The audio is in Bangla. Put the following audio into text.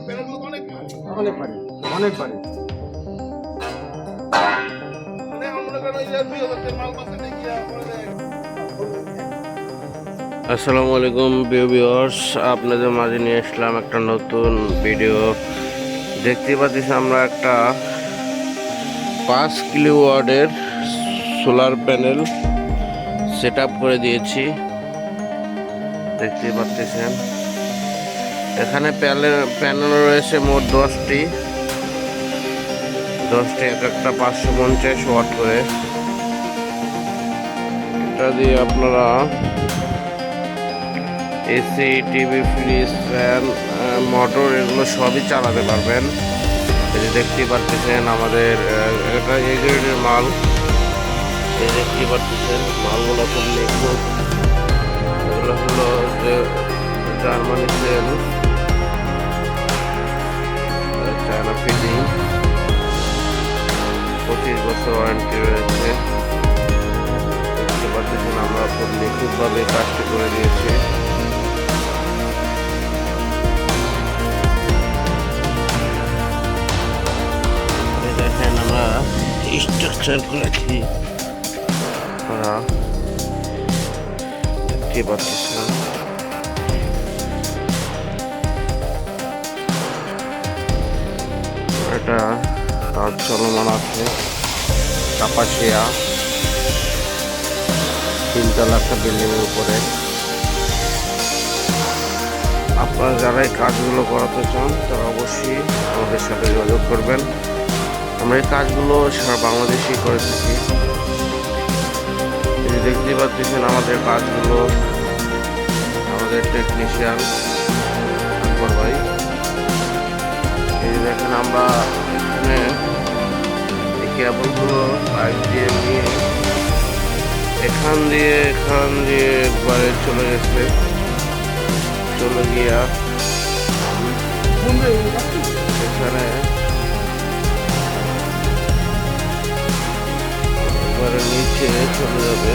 অনেক অনেক পারি মানে আসসালামু আলাইকুম বিউ ভিউয়ার্স আপনাদের মাঝে নিয়ে আসলাম একটা নতুন ভিডিও দেখতে পাচ্ছি আমরা একটা পাঁচ কিলো ওয়ার্ডের সোলার প্যানেল সেট করে দিয়েছি। দেখতে পাচ্ছেন। এখানে প্যানেল রয়েছে মোট দশটি। দশটি এক একটা পাঁচশো পঞ্চাশ ওয়াট করে। এটা দিয়ে আপনারা AC, TV, fridge, fan motor এগুলো সবই চালাতে পারবেন। এই যে দেখতেই পাচ্ছেন আমাদের এটা এই গ্রেডের মাল। এই দেখতেই পাচ্ছেন মালগুলো খুব নিখুঁত। এগুলো হলো যে জার্মানি সেল। ওয়ারেন্টি রয়েছে। দেখতে পাচ্ছেন আমরা খুব নিখুঁতভাবে কাজটি করে দিয়েছি। দেখেন আমরা স্ট্রাকচার করেছি আমরা দেখতে পাচ্ছেন। এটা কাজ চলমান আছে। কাপাসিয়া। তিনতলা একটা বিল্ডিংয়ের উপরে। আপনারা যারা এই কাজগুলো করাতে চান, তারা অবশ্যই আমাদের সাথে যোগাযোগ করবেন। আমরা এই কাজগুলো সারা বাংলাদেশেই করে থাকি। দেখতেই পাচ্ছেন, আমাদের কাজগুলো, আমাদের টেকনিশিয়ান আকবর ভাই। এই দেখেন, আমরা এখান দিয়ে এখান দিয়ে একবারে চলে গেছে। চলে গিয়া এখানে এবারে নিচে চলে যাবে।